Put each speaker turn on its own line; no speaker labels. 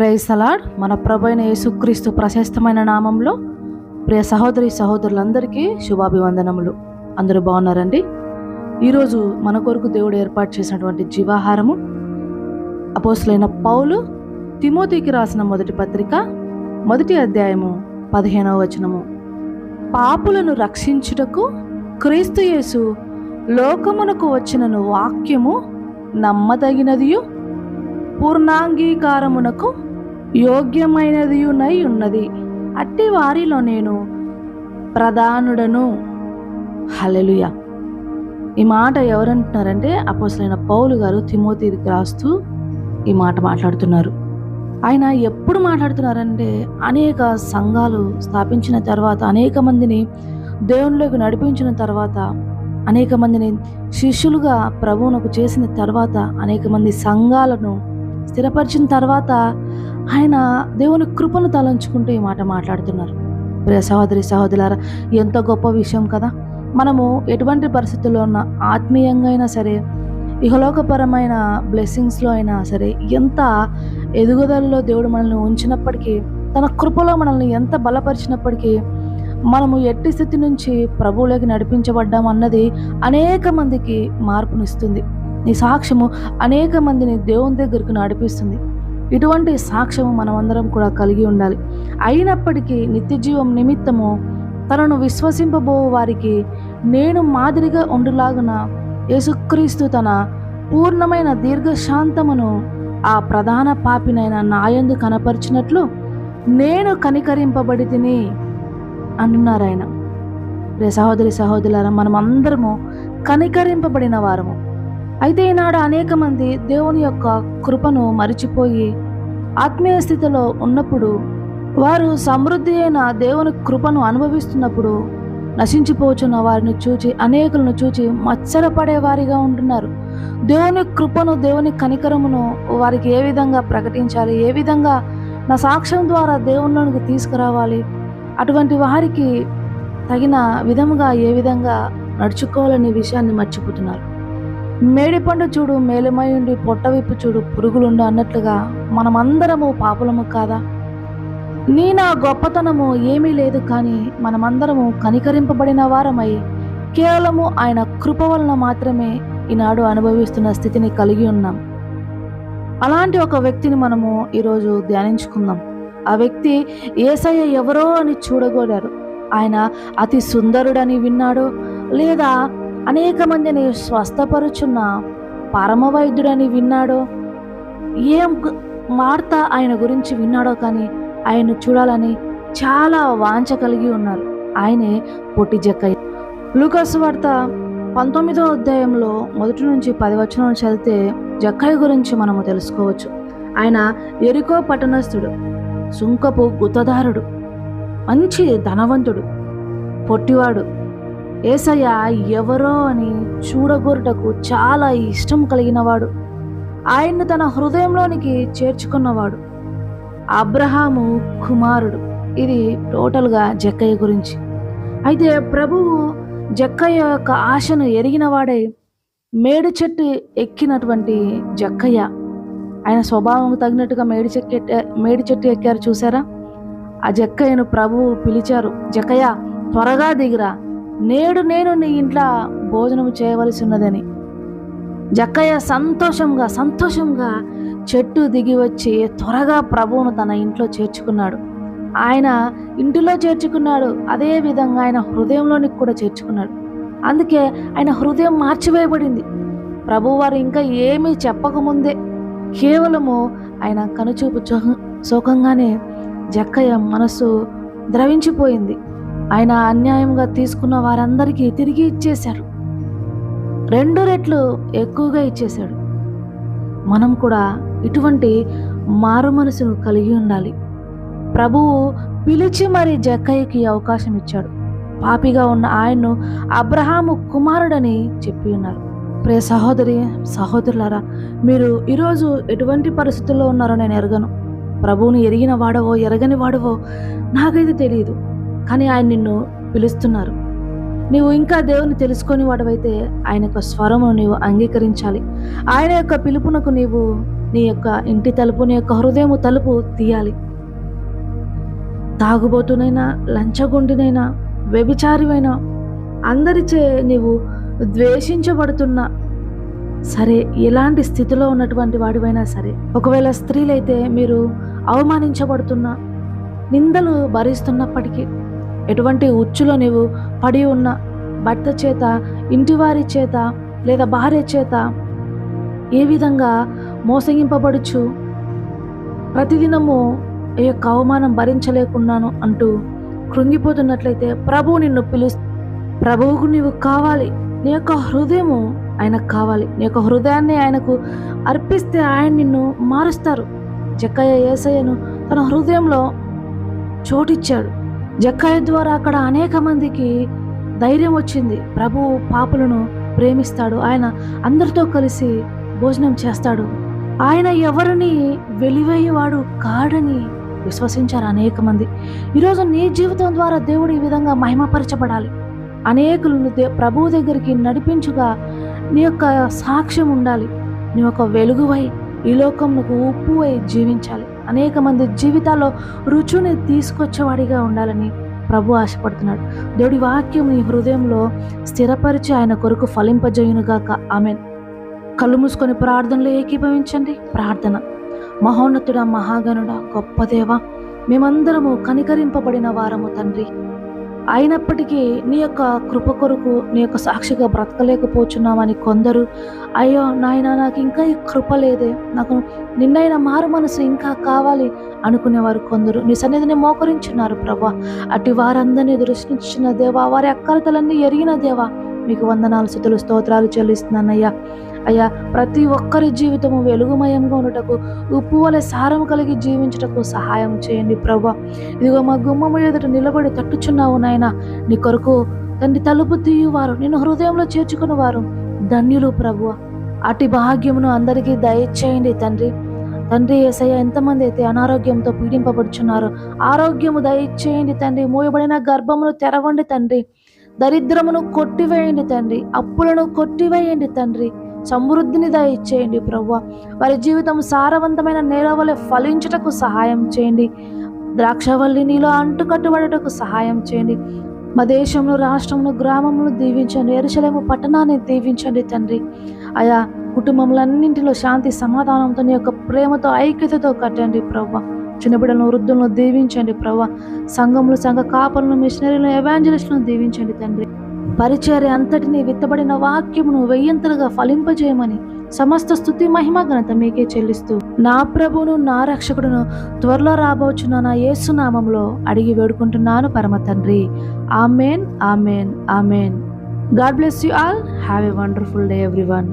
ప్రేయ్ salad మన ప్రభైన యేసుక్రీస్తు ప్రశస్తమైన నామంలో ప్రియ సహోదరి సహోదరులందరికీ శుభాభివందనములు. అందరూ బాగున్నారండి? ఈరోజు మన కొరకు దేవుడు ఏర్పాటు చేసినటువంటి జీవాహారము అపోసులైన పౌలు తిమోతికి రాసిన మొదటి పత్రిక మొదటి అధ్యాయము పదిహేనవ వచనము. పాపులను రక్షించుటకు క్రీస్తు యేసు లోకమునకు వచ్చినను వాక్యము నమ్మదగినదియు పూర్ణాంగీకారమునకు యోగ్యమైనదియునై ఉన్నది. అట్టి వారిలో నేను ప్రధానుడను. హలెలుయ ఈ మాట ఎవరంటున్నారంటే అపోసలైన పౌలు గారు తిమోతికి రాస్తూ ఈ మాట మాట్లాడుతున్నారు. ఆయన ఎప్పుడు మాట్లాడుతున్నారంటే అనేక సంఘాలు స్థాపించిన తర్వాత అనేక మందిని దేవునిలోకి నడిపించిన తర్వాత అనేక మందిని శిష్యులుగా ప్రభువునకు చేసిన తర్వాత అనేక మంది సంఘాలను స్థిరపరిచిన తర్వాత ఆయన దేవుని కృపను తలంచుకుంటూ ఈ మాట మాట్లాడుతున్నారు. ప్రియ సహోదరి సహోదరులారా ఎంత గొప్ప విషయం కదా. మనము ఎటువంటి పరిస్థితుల్లో ఉన్న ఆత్మీయంగా అయినా సరే ఇహలోకపరమైన బ్లెస్సింగ్స్లో అయినా సరే ఎంత ఎదుగుదలలో దేవుడు మనల్ని ఉంచినప్పటికీ తన కృపలో మనల్ని ఎంత బలపరిచినప్పటికీ మనము ఎట్టి స్థితి నుంచి ప్రభువులోకి నడిపించబడ్డాం అన్నది అనేక మందికి మార్పునిస్తుంది. నీ సాక్ష్యము అనేక మందిని దేవుని దగ్గరకు నడిపిస్తుంది. ఇటువంటి సాక్ష్యము మనమందరం కూడా కలిగి ఉండాలి. అయినప్పటికీ నిత్యజీవం నిమిత్తము తనను విశ్వసింపబో వారికి నేను మాదిరిగా ఉండులాగున యేసుక్రీస్తు తన పూర్ణమైన దీర్ఘశాంతమును ఆ ప్రధాన పాపినైన నాయందు కనపరిచినట్లు నేను కనికరింపబడి తిని అంటున్నారు ఆయన రే సహోదరి సహోదరులారా మనం అందరము కనికరింపబడిన వారము. అయితే ఈనాడు అనేక మంది దేవుని యొక్క కృపను మరిచిపోయి ఆత్మీయ స్థితిలో ఉన్నప్పుడు వారు సమృద్ధి అయిన దేవుని కృపను అనుభవిస్తున్నప్పుడు నశించిపోచున్న వారిని చూచి అనేకులను చూచి మత్సరపడే వారిగా ఉంటున్నారు. దేవుని కృపను దేవుని కనికరమును వారికి ఏ విధంగా ప్రకటించాలి? ఏ విధంగా నా సాక్ష్యం ద్వారా దేవునిలోనికి తీసుకురావాలి? అటువంటి వారికి తగిన విధముగా ఏ విధంగా నడుచుకోవాలనే విషయాన్ని మర్చిపోతున్నారు. మేడిపండు చూడు మేలుమయుండి పొట్టవిప్పు చూడు పురుగులుండు అన్నట్లుగా మనమందరము పాపులము కాదా? నీ నా గొప్పతనము ఏమీ లేదు కానీ మనమందరము కనికరింపబడిన వారమై కేవలము ఆయన కృప వలన మాత్రమే ఈనాడు అనుభవిస్తున్న స్థితిని కలిగి ఉన్నాం. అలాంటి ఒక వ్యక్తిని మనము ఈరోజు ధ్యానించుకుందాం. ఆ వ్యక్తి ఏసయ్య ఎవరో అని చూడగోడారు. ఆయన అతి సుందరుడని విన్నాడు లేదా అనేక మందిని స్వస్థపరుచున్న పరమవైద్యుడని విన్నాడో? ఏం వార్త ఆయన గురించి విన్నాడో కానీ ఆయన చూడాలని చాలా వాంఛ కలిగి ఉన్నారు. ఆయనే పొట్టి జక్కయ్య. లూకాసు వార్త పంతొమ్మిదో అధ్యాయంలో మొదటి నుంచి పది వచనం చదివితే జక్కయ్య గురించి మనము తెలుసుకోవచ్చు. ఆయన ఎరికో పట్టణస్థుడు సుంకపు గుత్తదారుడు మంచి ధనవంతుడు పొట్టివాడు ఏసయ్య ఎవరో అని చూడగోరుటకు చాలా ఇష్టం కలిగినవాడు. ఆయన్ను తన హృదయంలోనికి చేర్చుకున్నవాడు. అబ్రహాము కుమారుడు. ఇది టోటల్గా జక్కయ్య గురించి. అయితే ప్రభువు జక్కయ్య యొక్క ఆశను ఎరిగినవాడే మేడి చెట్టు ఎక్కినటువంటి జక్కయ్య. ఆయన స్వభావం తగినట్టుగా మేడి చెట్టు మేడి చెట్టు ఎక్కారు చూసారా ఆ జక్కయ్యను ప్రభువు పిలిచారు జక్కయ్య త్వరగా దిగిరా. నేడు నేను నీ ఇంట్లో భోజనం చేయవలసి ఉన్నదని. జక్కయ్య సంతోషంగా సంతోషంగా చెట్టు దిగి వచ్చి త్వరగా ప్రభువును తన ఇంట్లో చేర్చుకున్నాడు. ఆయన ఇంటిలో చేర్చుకున్నాడు. అదే విధంగా ఆయన హృదయంలోనికి కూడా చేర్చుకున్నాడు. అందుకే ఆయన హృదయం మార్చివేయబడింది. ప్రభువారు ఇంకా ఏమీ చెప్పకముందే కేవలము ఆయన కనుచూపు చోహ- జక్కయ్య మనసు ద్రవించిపోయింది. ఆయన అన్యాయంగా తీసుకున్న వారందరికీ తిరిగి ఇచ్చేశాడు రెండు రెట్లు ఎక్కువగా ఇచ్చేశాడు. మనం కూడా ఇటువంటి మారు మనసును కలిగి ఉండాలి. ప్రభువు పిలిచి మరి జక్కయ్యకి అవకాశం ఇచ్చాడు. పాపిగా ఉన్న ఆయన్ను అబ్రహాము కుమారుడని చెప్పి ఉన్నారు. ప్రియ సహోదరి సహోదరులారా మీరు ఈరోజు ఎటువంటి పరిస్థితుల్లో ఉన్నారో నేను ఎరగను. ప్రభువుని ఎరిగిన వాడవో ఎరగని వాడవో నాకైతే తెలియదు. కానీ ఆయన నిన్ను పిలుస్తున్నారు. నీవు ఇంకా దేవుని తెలుసుకొని వాడవైతే ఆయన యొక్క స్వరము నీవు అంగీకరించాలి. ఆయన యొక్క పిలుపునకు నీవు నీ యొక్క ఇంటి తలుపు నీ యొక్క హృదయము తలుపు తీయాలి. తాగుబోతునైనా లంచగొండినైనా వ్యభిచారివైనా అందరిచే నీవు ద్వేషించబడుతున్నా సరే ఎలాంటి స్థితిలో ఉన్నటువంటి వాడివైనా సరే ఒకవేళ స్త్రీలైతే మీరు అవమానించబడుతున్నా నిందలు భరిస్తున్నప్పటికీ ఎటువంటి ఉచ్చులో నీవు పడి ఉన్న భర్త చేత ఇంటివారి చేత లేదా భార్య చేత ఏ విధంగా మోసగింపబడుచు? ప్రతిదినము ఈ యొక్క అవమానం భరించలేకున్నాను అంటూ కృంగిపోతున్నట్లయితే ప్రభువు నిన్ను పిలుస్తు ప్రభువుకు నీవు కావాలి. నీ యొక్క హృదయము ఆయనకు కావాలి. నీ యొక్క హృదయాన్ని ఆయనకు అర్పిస్తే ఆయన నిన్ను మారుస్తారు. జక్కయ్య ఏసయ్యను తన హృదయంలో చోటిచ్చాడు. జక్కయ్య ద్వారా అక్కడ అనేక మందికి ధైర్యం వచ్చింది. ప్రభు పాపులను ప్రేమిస్తాడు. ఆయన అందరితో కలిసి భోజనం చేస్తాడు. ఆయన ఎవరిని వెలివేయవాడు కాడని విశ్వసించారు అనేక మంది. ఈరోజు నీ జీవితం ద్వారా దేవుడు ఈ విధంగా మహిమపరచబడాలి. అనేకులను ప్రభువు దగ్గరికి నడిపించుగా నీ యొక్క సాక్ష్యం ఉండాలి. నీ యొక్క వెలుగువై ఈ లోకంకు అయి జీవించాలి. అనేక మంది జీవితాల్లో రుచుని తీసుకొచ్చేవాడిగా ఉండాలని ప్రభు ఆశపడుతున్నాడు. దేవుడి వాక్యం నీ హృదయంలో స్థిరపరిచి ఆయన కొరకు ఫలింపజేయునుగాక. ఆమెన్. కళ్ళు మూసుకొని ప్రార్థనలో ఏకీభవించండి. ప్రార్థన. మహోన్నతుడ మహాగణుడ గొప్ప దేవ మేమందరము కనికరింపబడిన వారము తండ్రి. అయినప్పటికీ నీ యొక్క కృప కొరకు నీ యొక్క సాక్షిగా బ్రతకలేకపోతున్నామని కొందరు అయ్యో నాయన నాకు ఇంకా ఈ కృప లేదే. నాకు నిన్నైనా మారు మనసు ఇంకా కావాలి అనుకునేవారు కొందరు. నీ సన్నిధిని మోకరించున్నారు ప్రభా. అటు వారందరినీ దృష్టించిన దేవా వారి అక్కరతలన్నీ ఎరిగిన దేవా. మీకు వందనాలు స్థుతులు స్తోత్రాలు చెల్లిస్తున్నానయ్యా. అయ్యా ప్రతి ఒక్కరి జీవితము వెలుగుమయంగా ఉండటకు ఉప్పు వలె సారం కలిగి జీవించుటకు సహాయం చేయండి ప్రభా. ఇదిగో మా గుమ్మము ఎదుట నిలబడి తట్టుచున్నావు నాయన. నీ కొరకు తండ్రి తలుపు తీయువారు నిన్ను హృదయంలో చేర్చుకుని వారు ధన్యులు ప్రభు. అటు భాగ్యమును అందరికీ దయచేయండి తండ్రి. తండ్రి ఏసయ్య ఎంతమంది అయితే అనారోగ్యంతో పీడింపబడుచున్నారు ఆరోగ్యము దయచేయండి తండ్రి. మూయబడిన గర్భమును తెరవండి తండ్రి. దరిద్రమును కొట్టివేయండి తండ్రి అప్పులను కొట్టివేయండి తండ్రి. సమృద్ధిని దయచేయండి ప్రవ్వ వారి జీవితం సారవంతమైన నేల వలె ఫలించుటకు సహాయం చేయండి. ద్రాక్షవల్లి నీలో అంటుకట్టుబడుటకు సహాయం చేయండి. మా దేశంలో రాష్ట్రంలో గ్రామంలో దీవించండి. ఎరుసలేము పట్టణాన్ని దీవించండి తండ్రి. ఆయా కుటుంబములన్నింటిలో శాంతి సమాధానంతో నీ యొక్క ప్రేమతో ఐక్యతతో కట్టండి ప్రవ్వ చిన్నబిడ్డలను వృద్ధులను దీవించండి ప్రభ సంఘములు సంఘ కాపలను మిషనరీలను ఎవాంజలిస్టులను దీవించండి తండ్రి. పరిచర్య అంతటిని విత్తబడిన వాక్యమును వెయ్యంతలుగా ఫలింపజేయమని సమస్త స్థుతి మహిమ ఘనత మీకే చెల్లిస్తూ నా ప్రభువును నా రక్షకుడును త్వరలో రాబోచున్న నా యేసునామంలో అడిగి వేడుకుంటున్నాను పరమ తండ్రి. Amen amen amen. God bless you all. Have a wonderful day everyone.